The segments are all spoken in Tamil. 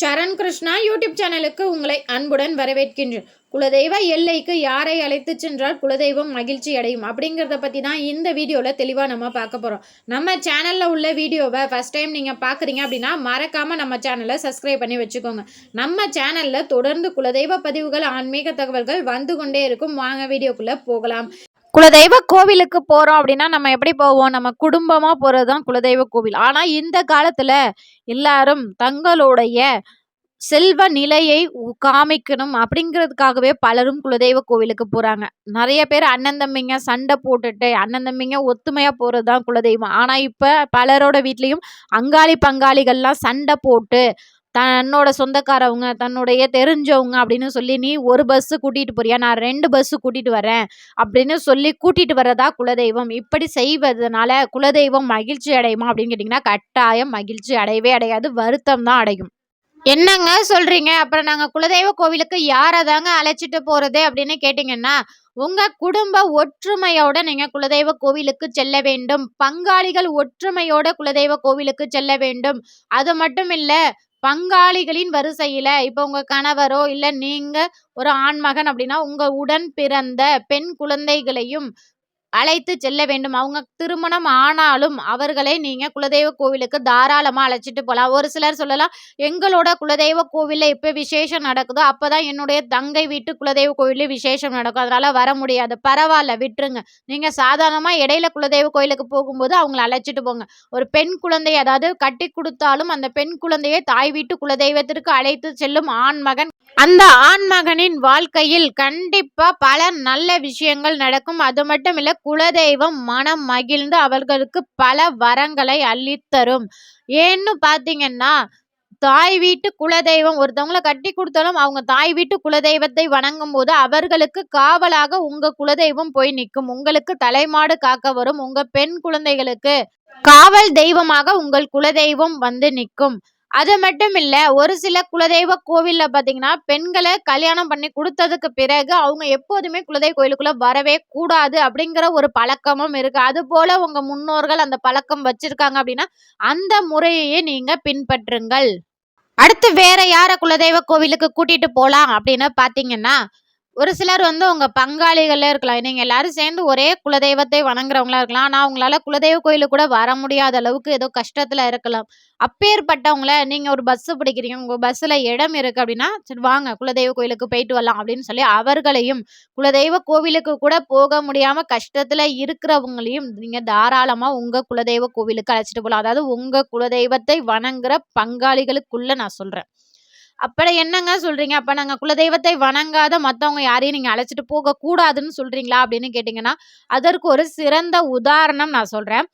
சரண் கிருஷ்ணா யூடியூப் சேனலுக்கு உங்களை அன்புடன் வரவேற்கின்றேன். குலதெய்வ எல்லைக்கு யாரை அழைத்து சென்றால் குலதெய்வம் மகிழ்ச்சி அடையும் அப்படிங்கிறத பற்றி தான் இந்த வீடியோவில் தெளிவாக நம்ம பார்க்க போகிறோம் நம்ம சேனலில் உள்ள வீடியோவை ஃபஸ்ட் டைம் நீங்கள் பார்க்குறீங்க அப்படின்னா மறக்காமல் நம்ம சேனலை சப்ஸ்கிரைப் பண்ணி வச்சுக்கோங்க. நம்ம சேனலில் தொடர்ந்து குலதெய்வ பதிவுகள் ஆன்மீக தகவல்கள் வந்து கொண்டே இருக்கும். வாங்க வீடியோக்குள்ளே போகலாம். குலதெய்வ கோவிலுக்கு போகிறோம் அப்படின்னா நம்ம எப்படி போவோம்? நம்ம குடும்பமாக போகிறது தான் குலதெய்வ கோவில். ஆனால் இந்த காலத்தில் எல்லாரும் தங்களுடைய செல்வ நிலையை காமிக்கணும் அப்படிங்கிறதுக்காகவே பலரும் குலதெய்வ கோவிலுக்கு போறாங்க. நிறைய பேர் அண்ணன் தம்பிங்க சண்டை போட்டுட்டு அண்ணன் தம்பிங்க ஒத்துமையா போகிறது தான் குலதெய்வம். ஆனா இப்ப பலரோட வீட்லயும் அங்காளி பங்காளிகள்லாம் சண்டை போட்டு தன்னோட சொந்தக்காரவங்க தன்னுடைய தெரிஞ்சவங்க அப்படின்னு சொல்லி நீ ஒரு பஸ் கூட்டிட்டு போறியா? நான் ரெண்டு பஸ் கூட்டிட்டு வரேன். அப்படின்னு சொல்லி கூட்டிட்டு வர்றதா குலதெய்வம். இப்படி செய்வதனால குலதெய்வம் மகிழ்ச்சி அடையுமா அப்படின்னு கேட்டிங்கன்னா கட்டாயம் மகிழ்ச்சி அடையவே அடையாது. வருத்தம் தான் அடையும். என்னங்க சொல்றீங்க? அப்புறம் நாங்க குலதெய்வ கோவிலுக்கு யாரை தாங்க அழைச்சிட்டு போறது அப்படின்னு கேட்டிங்கன்னா உங்க குடும்ப ஒற்றுமையோட நீங்க குலதெய்வ கோவிலுக்கு செல்ல வேண்டும். பங்காளிகள் ஒற்றுமையோட குலதெய்வ கோவிலுக்கு செல்ல வேண்டும். அது மட்டும் இல்லை பங்காளிகளின் வரிசையில இப்ப உங்க கணவரோ இல்ல நீங்க ஒரு ஆண்மகன் அப்படின்னா உங்க உடன் பிறந்த பெண் குழந்தைகளையும் அழைத்து செல்ல வேண்டும். அவங்க திருமணம் ஆனாலும் அவர்களை நீங்க குலதெய்வ கோவிலுக்கு தாராளமா அழைச்சிட்டு போகலாம் ஒரு சிலர் சொல்லலாம் எங்களோட குலதெய்வ கோவில்ல இப்போ விசேஷம் நடக்குதோ அப்பதான் என்னுடைய தங்கை வீட்டு குலதெய்வ கோவில்ல விசேஷம் நடக்கும். அதனால வர முடியாது. பரவாயில்ல விட்டுருங்க. நீங்க சாதாரணமா இடையில குலதெய்வ கோயிலுக்கு போகும்போது அவங்கள அழைச்சிட்டு போங்க. ஒரு பெண் குழந்தை அதாவது கட்டி கொடுத்தாலும் அந்த பெண் குழந்தையை தாய் வீட்டு குலதெய்வத்திற்கு அழைத்து செல்லும் ஆண் மகன் அந்த ஆண்மகனின் வாழ்க்கையில் கண்டிப்பா பல நல்ல விஷயங்கள் நடக்கும். அது மட்டும் இல்ல குலதெய்வம் மனம் மகிழ்ந்து அவர்களுக்கு பல வரங்களை அள்ளித்தரும் ஏன்னு பாத்தீங்கன்னா தாய் வீட்டு குலதெய்வம் ஒருத்தவங்களை கட்டி கொடுத்தாலும் அவங்க தாய் வீட்டு குலதெய்வத்தை வணங்கும் போது அவர்களுக்கு காவலாக உங்க குலதெய்வம் போய் நிற்கும். உங்களுக்கு தலைமாடு காக்க வரும். உங்க பெண் குழந்தைகளுக்கு காவல் தெய்வமாக உங்கள் குலதெய்வம் வந்து நிற்கும். அது மட்டும் இல்ல ஒரு சில குலதெய்வ கோவில்ல பாத்தீங்கன்னா பெண்களை கல்யாணம் பண்ணி கொடுத்ததுக்கு பிறகு அவங்க எப்போதுமே குலதெய்வ கோயிலுக்குள்ள வரவே கூடாது அப்படிங்கிற ஒரு பழக்கமும் இருக்கு. அது போல உங்க முன்னோர்கள் அந்த பழக்கம் வச்சிருக்காங்க அப்படின்னா அந்த முறையையே நீங்க பின்பற்றுங்கள். அடுத்து வேற யார குலதெய்வ கோவிலுக்கு கூட்டிட்டு போலாம் அப்படின்னு பாத்தீங்கன்னா ஒரு சிலர் வந்து உங்க பங்காளிகளே இருக்கலாம். நீங்க எல்லாரும் சேர்ந்து ஒரே குலதெய்வத்தை வணங்குறவங்களா இருக்கலாம். ஆனா அவங்களால குலதெய்வ கோயிலுக்கு கூட வர முடியாத அளவுக்கு ஏதோ கஷ்டத்துல இருக்கலாம். அப்பேற்பட்டவங்கள நீங்க ஒரு பஸ் பிடிக்கிறீங்க. உங்க பஸ்ல இடம் இருக்கு அப்படின்னா சரி வாங்க குலதெய்வ கோயிலுக்கு போயிட்டு வரலாம் அப்படின்னு சொல்லி அவர்களையும் குலதெய்வ கோவிலுக்கு கூட போக முடியாம கஷ்டத்துல இருக்கிறவங்களையும் நீங்க தாராளமா உங்க குலதெய்வ கோவிலுக்கு அழைச்சிட்டு போகலாம் அதாவது உங்க குலதெய்வத்தை வணங்குற பங்காளிகளுக்குள்ள நான் சொல்றேன். அப்பட என்னங்க சொல்றீங்க? அப்ப நாங்க குலதெய்வத்தை வணங்காத மத்தவங்க யாரையும் நீங்க அழைச்சிட்டு போக கூடாதுன்னு சொல்றீங்களா? அப்படின்னு கேட்டீங்கன்னா அதற்கு ஒரு சிறந்த உதாரணம் நான் சொல்றேன்.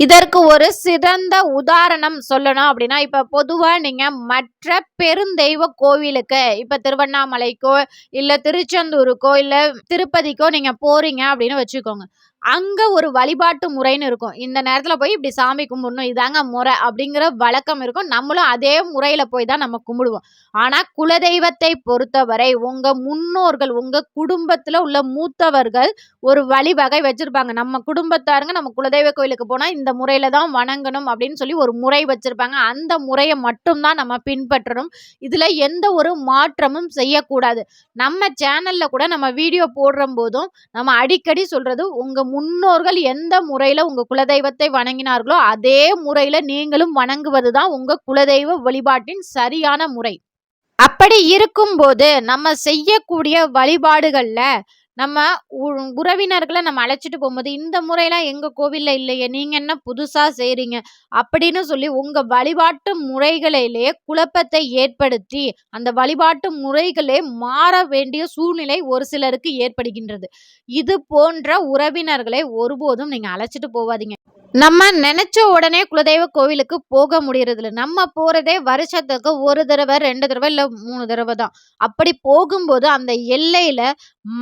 இதற்கு ஒரு சிறந்த உதாரணம் சொல்லணும் அப்படின்னா இப்ப பொதுவா நீங்க மற்ற பெருந்தெய்வ கோவிலுக்கு இப்ப திருவண்ணாமலைக்கோ இல்ல திருச்செந்தூருக்கோ இல்ல திருப்பதிக்கோ நீங்க போறீங்க அப்படின்னு வச்சுக்கோங்க. அங்க ஒரு வழிபாட்டு முறைன்னு இருக்கும். இந்த நேரத்துல போய் இப்படி சாமி கும்பிடணும் இதாங்க முறை அப்படிங்கிற வழக்கம் இருக்கும். நம்மளும் அதே முறையில போய் தான் நம்ம கும்பிடுவோம். ஆனா குலதெய்வத்தை பொறுத்தவரை உங்க முன்னோர்கள் உங்க குடும்பத்துல உள்ள மூத்தவர்கள் ஒரு வழிவகை வச்சிருப்பாங்க. நம்ம குடும்பத்தாருங்க நம்ம குலதெய்வ கோயிலுக்கு போனா இந்த முறையில தான் வணங்கணும் அப்படின்னு சொல்லி ஒரு முறை வச்சிருப்பாங்க. அந்த முறையை மட்டும்தான் நம்ம பின்பற்றணும். இதுல எந்த ஒரு மாற்றமும் செய்யக்கூடாது. நம்ம சேனல்ல கூட நம்ம வீடியோ போடுற போதும் நம்ம அடிக்கடி சொல்றது உங்க முன்னோர்கள் எந்த முறையில உங்க குலதெய்வத்தை வணங்கினார்களோ அதே முறையில நீங்களும் வணங்குவதுதான் உங்க குலதெய்வ வழிபாட்டின் சரியான முறை. அப்படி இருக்கும்போது நம்ம செய்யக்கூடிய வழிபாடுகள்ல நம்ம உ- உறவினர்களை நம்ம அழைச்சிட்டு போகும்போது இந்த முறையெல்லாம் எங்கள் கோவிலில் இல்லையே நீங்கள் என்ன புதுசாக செய்கிறீங்க அப்படின்னு சொல்லி உங்கள் வழிபாட்டு முறைகளிலேயே குழப்பத்தை ஏற்படுத்தி அந்த வழிபாட்டு முறைகளே மாற வேண்டிய சூழ்நிலை ஒரு சிலருக்கு ஏற்படுகின்றது. இது போன்ற உறவினர்களை ஒருபோதும் நீங்கள் அழைச்சிட்டு போவாதீங்க நம்ம நினைச்ச உடனே குலதெய்வ கோவிலுக்கு போக முடியறது இல்ல நம்ம போறதே வருஷத்துக்கு ஒரு தடவை ரெண்டு தடவை இல்ல மூணு தடவை தான். அப்படி போகும்போது அந்த எல்லையில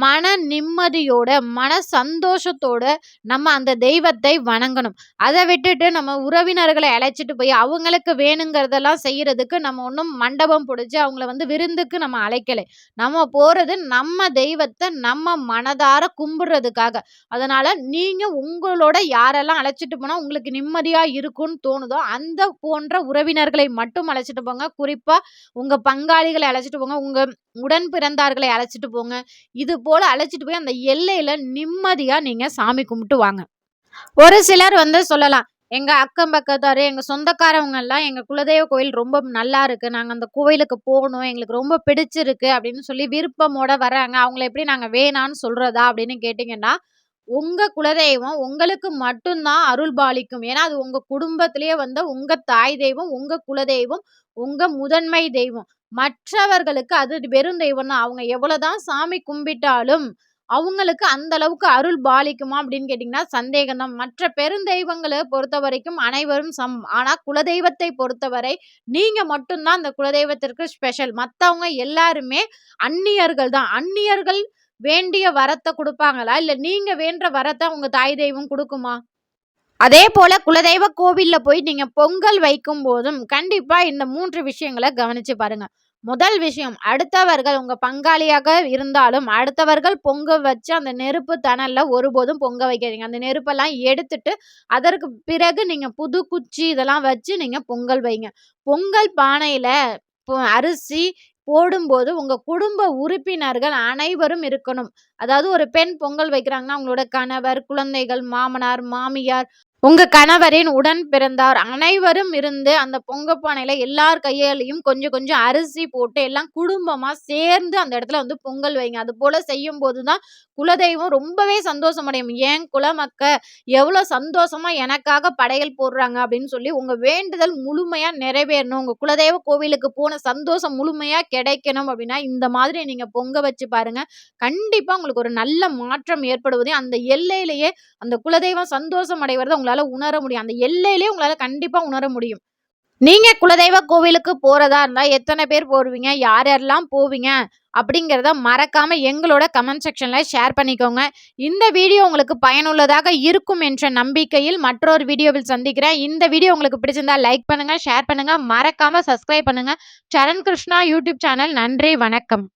மன நிம்மதியோட மன சந்தோஷத்தோட நம்ம அந்த தெய்வத்தை வணங்கணும். அதை விட்டுட்டு நம்ம உறவினர்களை அழைச்சிட்டு போய் அவங்களுக்கு வேணுங்கிறதெல்லாம் செய்யறதுக்கு நம்ம ஒன்றும் மண்டபம் பிடிச்சி அவங்கள வந்து விருந்துக்கு நம்ம அழைக்கலை. நம்ம போறது நம்ம தெய்வத்தை நம்ம மனதார கும்பிடுறதுக்காக. அதனால நீங்க உங்களோட யாரெல்லாம் அழைச்சிட்டு அழைச்சிட்டு போனா உங்களுக்கு நிம்மதியா இருக்கும்னு தோணுதோ, அந்த போன்ற உறவினர்களை மட்டும் அழைச்சிட்டு போங்க. குறிப்பா உங்க பங்காளிகளை அழைச்சிட்டு போங்க. உங்க உடன் பிறந்தார்களை அழைச்சிட்டு போங்க. இது போல அழைச்சிட்டு போய் அந்த எல்லையில நிம்மதியா நீங்க சாமி கும்பிட்டு வாங்க. ஒரு சிலர் வந்து சொல்லலாம். எங்க அக்கம் பக்கத்தாரு, எங்க சொந்தக்காரவங்கலாம் எங்க குலதெய்வ கோயில் ரொம்ப நல்லா இருக்கு. நாங்க அந்த கோயிலுக்கு போகணும் எங்களுக்கு ரொம்ப பிடிச்சிருக்கு அப்படின்னு சொல்லி விருப்பமோட வர்றாங்க. அவங்கள எப்படி நாங்க வேணான்னு சொல்றதா அப்படின்னு கேட்டீங்கன்னா, உங்க குலதெய்வம் உங்களுக்கு மட்டும்தான் அருள் பாலிக்கும். ஏன்னா, அது உங்க குடும்பத்திலேயே வந்த உங்க தாய் தெய்வம், உங்க குலதெய்வம், உங்க முதன்மை தெய்வம். மற்றவர்களுக்கு அது வெறும் தெய்வம் தான். அவங்க எவ்வளோதான் சாமி கும்பிட்டாலும், அவங்களுக்கு அந்த அளவுக்கு அருள் பாலிக்குமா அப்படின்னு கேட்டீங்கன்னா, சந்தேகம் தான். மற்ற பெருந்தெய்வங்களை பொறுத்த வரைக்கும் அனைவரும் சம் ஆனா, குலதெய்வத்தை பொறுத்தவரை நீங்க மட்டும்தான் அந்த குலதெய்வத்திற்கு ஸ்பெஷல். மற்றவங்க எல்லாருமே அந்நியர்கள் தான். அந்நியர்கள் வேண்டிய வரத்தை கொடுப்பாங்களா இல்ல நீங்க வேண்ட வரத்தை உங்க தாய் தெய்வம் கொடுக்குமா அதே போல குலதெய்வ கோவில்ல போய் நீங்க பொங்கல் வைக்கும்போதும், கண்டிப்பா இந்த மூன்று விஷயங்களை கவனிச்சு பாருங்க. முதல் விஷயம், அடுத்தவர்கள் உங்க பங்காளியாக இருந்தாலும், அடுத்தவர்கள் பொங்க வச்சு அந்த நெருப்பு தணல்ல ஒருபோதும் பொங்க வைக்காதீங்க. அந்த நெருப்பெல்லாம் எடுத்துட்டு, அதற்கு பிறகு நீங்க புது குச்சி இதெல்லாம் வச்சு நீங்க பொங்கல் வைங்க. பொங்கல் பானையில அரிசி போடும்போது உங்க குடும்ப உறுப்பினர்கள் அனைவரும் இருக்கணும். அதாவது ஒரு பெண் பொங்கல் வைக்கிறாங்கன்னா, அவங்களோட கணவர், குழந்தைகள், மாமனார், மாமியார், உங்க கணவரின் உடன் பிறந்தார் அனைவரும் இருந்து அந்த பொங்க பானையில எல்லார் கையாலயும் கொஞ்சம் கொஞ்சம் அரிசி போட்டு எல்லாம் குடும்பமா சேர்ந்து அந்த இடத்துல வந்து பொங்கல் வைங்க. அது போல செய்யும் தான் குலதெய்வம் ரொம்பவே சந்தோஷமடையும். ஏன் குலமக்க எவ்வளோ சந்தோஷமா எனக்காக படையல் போடுறாங்க அப்படின்னு சொல்லி உங்க வேண்டுதல் முழுமையா நிறைவேறணும். உங்க குலதெய்வ கோவிலுக்கு போன சந்தோஷம் முழுமையா கிடைக்கணும் அப்படின்னா, இந்த மாதிரி நீங்க பொங்க வச்சு பாருங்க. கண்டிப்பா உங்களுக்கு ஒரு நல்ல மாற்றம் ஏற்படுவதே அந்த எல்லையிலேயே அந்த குலதெய்வம் சந்தோஷம் அடைவதை உங்களால் உணர முடியும். அந்த எல்லையிலேயே உங்களால கண்டிப்பாக உணர முடியும். நீங்க குலதெய்வ கோவிலுக்கு போறதா இருந்தா எத்தனை பேர் போடுவீங்க யார் யாரெல்லாம் போவீங்க? அப்படிங்கிறத மறக்காம எங்களோட கமெண்ட் செக்ஷன்ல ஷேர் பண்ணிக்கோங்க. இந்த வீடியோ உங்களுக்கு பயனுள்ளதாக இருக்கும் என்ற நம்பிக்கையில் மற்றொரு வீடியோவில் சந்திக்கிறேன். இந்த வீடியோ உங்களுக்கு பிடிச்சிருந்தா லைக் பண்ணுங்க, ஷேர் பண்ணுங்க, மறக்காம சப்ஸ்கிரைப் பண்ணுங்க. Charan Krishna YouTube channel. நன்றி, வணக்கம்.